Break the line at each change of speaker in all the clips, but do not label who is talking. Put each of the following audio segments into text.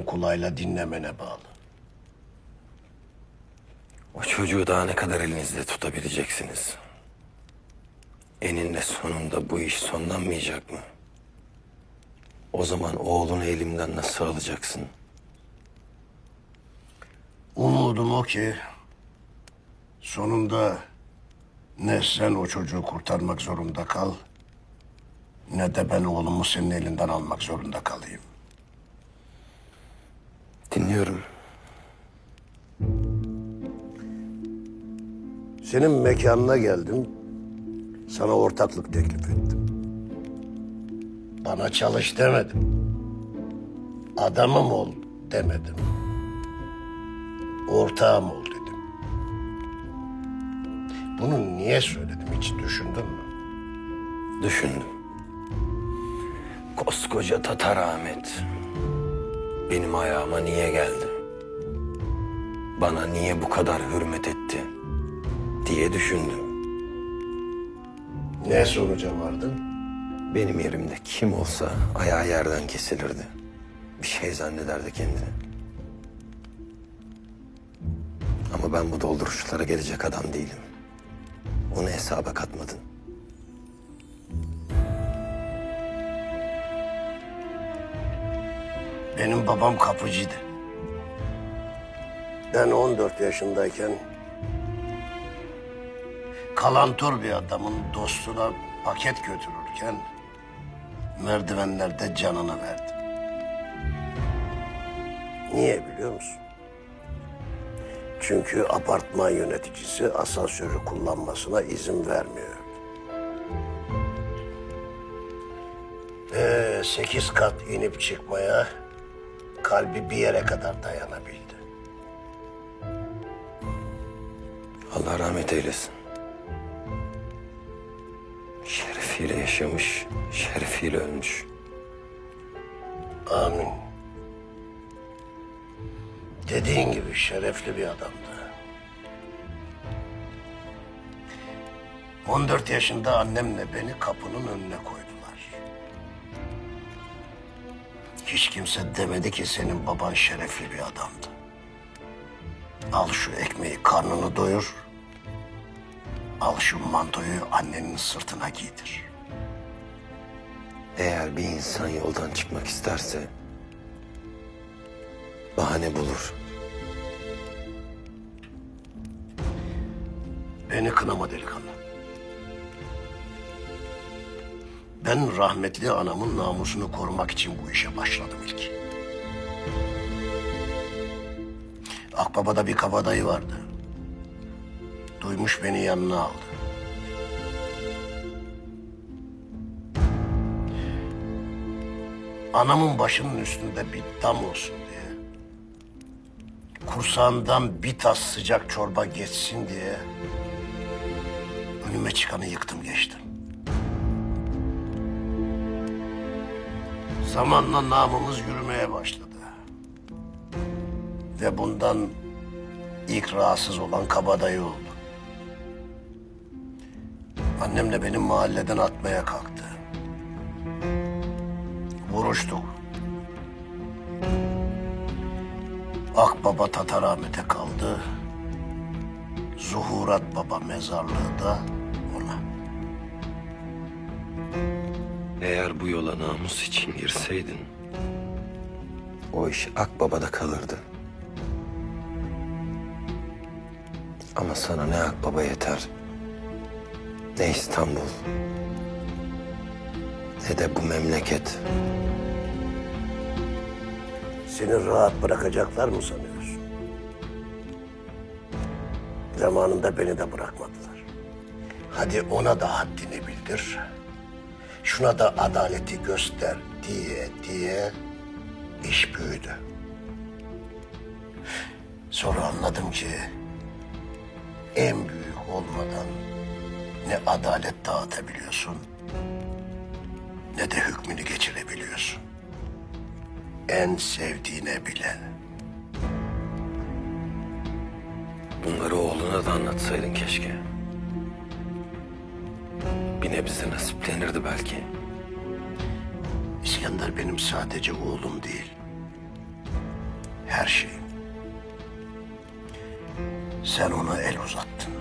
kulağıyla dinlemene bağlı.
O çocuğu daha ne kadar elinizde tutabileceksiniz? Eninde sonunda bu iş sonlanmayacak mı? O zaman oğlunu elimden nasıl alacaksın?
Umudum o ki sonunda ne sen o çocuğu kurtarmak zorunda kal ne de ben oğlumu senin elinden almak zorunda kalayım.
Dinliyorum.
Senin mekanına geldim. Sana ortaklık teklif ettim. Bana çalış demedim. Adamım ol demedim. Ortağım ol dedim. Bunu niye söyledim hiç düşündün mü?
Düşündüm. Koskoca Tatar Ahmet. Benim ayağıma niye geldi? Bana niye bu kadar hürmet etti? Diye düşündüm.
Ne sonuca vardın?
Benim yerimde kim olsa ayağı yerden kesilirdi. Bir şey zannederdi kendini. Ama ben bu dolduruşlara gelecek adam değilim. Onu hesaba katmadın.
Benim babam kapıcıydı. Ben 14 yaşındayken kalantor bir adamın dostuna paket götürürken merdivenlerde canını verdi. Niye biliyor musun? Çünkü apartman yöneticisi asansörü kullanmasına izin vermiyor. Ee, sekiz kat inip çıkmaya kalbi bir yere kadar dayanabildi.
Allah rahmet eylesin. Şerefiyle yaşamış, şerefiyle ölmüş.
Amin. Dediğin gibi şerefli bir adamdı. 14 yaşında annemle beni kapının önüne koydular. Hiç kimse demedi ki senin baban şerefli bir adamdı. Al şu ekmeği karnını doyur. Al şu mantoyu annenin sırtına giydir.
Eğer bir insan yoldan çıkmak isterse bahane bulur.
Beni kınama delikanlı. Ben rahmetli anamın namusunu korumak için bu işe başladım ilk. Akbaba'da bir kabadayı vardı. Duymuş beni yanına aldı. Anamın başının üstünde bir dam olsun diye. Kursağından bir tas sıcak çorba geçsin diye önüme çıkanı yıktım geçtim. Zamanla namımız yürümeye başladı. Ve bundan ilk rahatsız olan kabadayı oldu. Annemle beni mahalleden atmaya kalktı. Vuruştuk. Akbaba Tatar Ahmet'e kaldı. Zuhurat Baba mezarlığı da
Eğer bu yola namus için girseydin, o iş Akbaba'da kalırdı. Ama sana ne Akbaba yeter, ne İstanbul, ne de bu memleket.
Seni rahat bırakacaklar mı sanıyorsun? Zamanında beni de bırakmadılar. Hadi ona da haddini bildir. Şuna da adaleti göster diye diye iş büyüdü. Sonra anladım ki en büyük olmadan ne adalet dağıtabiliyorsun ne de hükmünü geçirebiliyorsun en sevdiğine bile.
Bunları oğluna da anlatsaydın keşke. Bir nebze nasiplenirdi belki.
İskender benim sadece oğlum değil. Her şeyim. Sen ona el uzattın.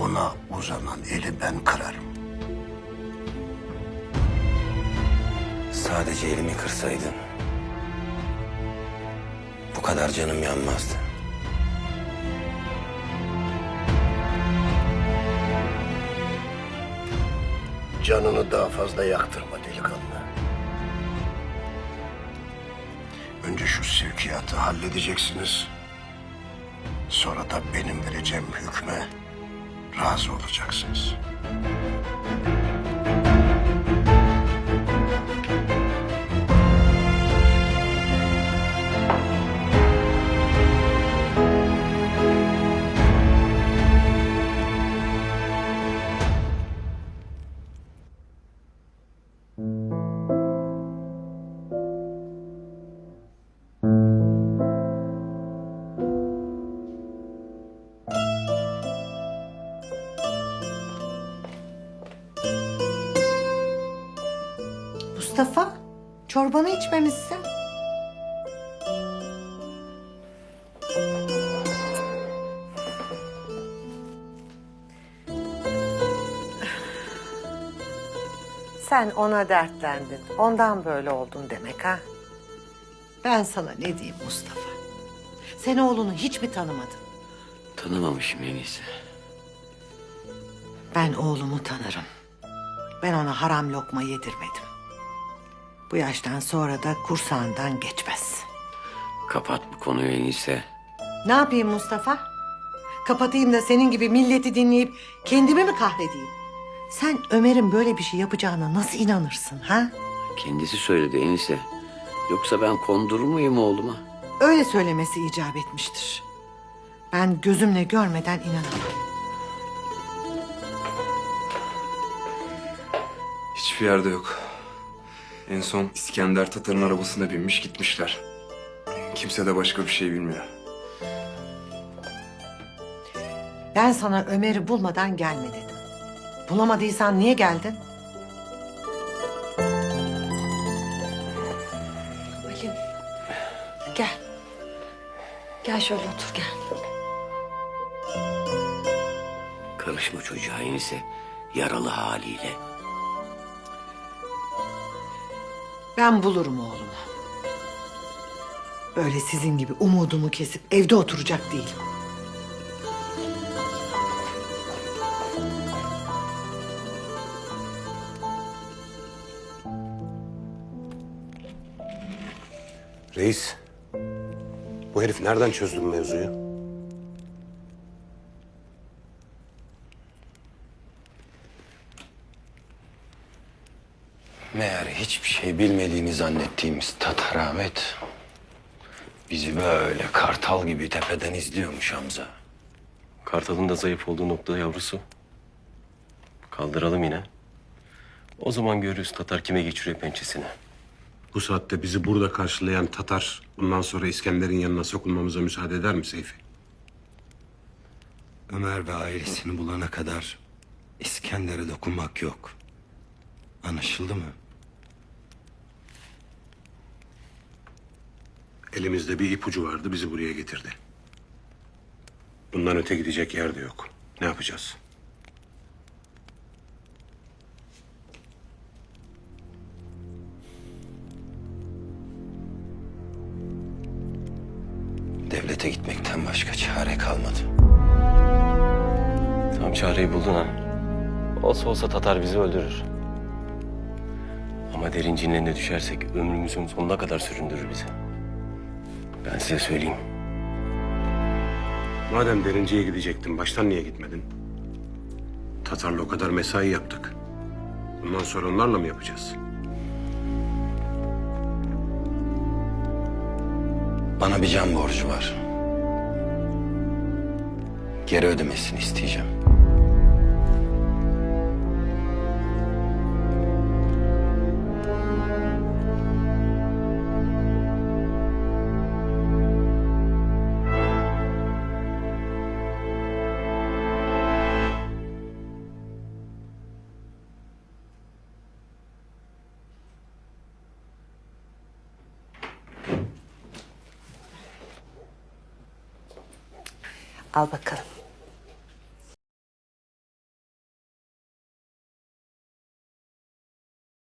Ona uzanan eli ben kırarım.
Sadece elimi kırsaydın. Bu kadar canım yanmazdı.
Canını daha fazla yaktırma delikanlı. Önce şu sevkiyatı halledeceksiniz. Sonra da benim vereceğim hükme razı olacaksınız.
Mustafa, çorbanı içmemişsin. Sen ona dertlendin. Ondan böyle oldun demek ha? Ben sana ne diyeyim Mustafa? Sen oğlunu hiç mi tanımadın?
Tanımamışım en iyisi.
Ben oğlumu tanırım. Ben ona haram lokma yedirmedim. Bu yaştan sonra da kursağından geçmez.
Kapat bu konuyu en iyisi.
Ne yapayım Mustafa? Kapatayım da senin gibi milleti dinleyip kendimi mi kahredeyim? Sen Ömer'in böyle bir şey yapacağına nasıl inanırsın ha?
Kendisi söyledi en iyisi. Yoksa ben kondurur muyum oğluma?
Öyle söylemesi icap etmiştir. Ben gözümle görmeden inanamam.
Hiçbir yerde yok. En son İskender Tatar'ın arabasına binmiş gitmişler. Kimse de başka bir şey bilmiyor.
Ben sana Ömer'i bulmadan gelme dedim. Bulamadıysan niye geldin?
Halim. Gel. Gel şöyle otur gel.
Karışma çocuğa en iyisi. Yaralı haliyle.
Ben bulurum oğlumu. Böyle sizin gibi umudumu kesip evde oturacak değilim.
Reis, bu herif nereden çözdü mevzuyu?
Meğer hiçbir şey bilmediğini zannettiğimiz Tatar Ahmet... ...bizi böyle kartal gibi tepeden izliyormuş Hamza.
Kartal'ın da zayıf olduğu nokta yavrusu. Kaldıralım yine. O zaman görürüz Tatar kime geçiriyor pençesini.
Bu saatte bizi burada karşılayan Tatar... ...bundan sonra İskender'in yanına sokulmamıza müsaade eder mi Seyfi?
Ömer ve ailesini bulana kadar İskender'e dokunmak yok. Anlaşıldı mı?
Elimizde bir ipucu vardı, bizi buraya getirdi. Bundan öte gidecek yer de yok. Ne yapacağız?
Devlete gitmekten başka çare kalmadı.
Tam çareyi buldun ha. Olsa olsa Tatar bizi öldürür. Ama derincinin eline düşersek ömrümüzün sonuna kadar süründürür bizi. Ben size söyleyeyim.
Madem derinciye gidecektin, baştan niye gitmedin? Tatar'la o kadar mesai yaptık. Bundan sonra onlarla mı yapacağız?
Bana bir can borcu var. Geri ödemesini isteyeceğim.
Al bakalım.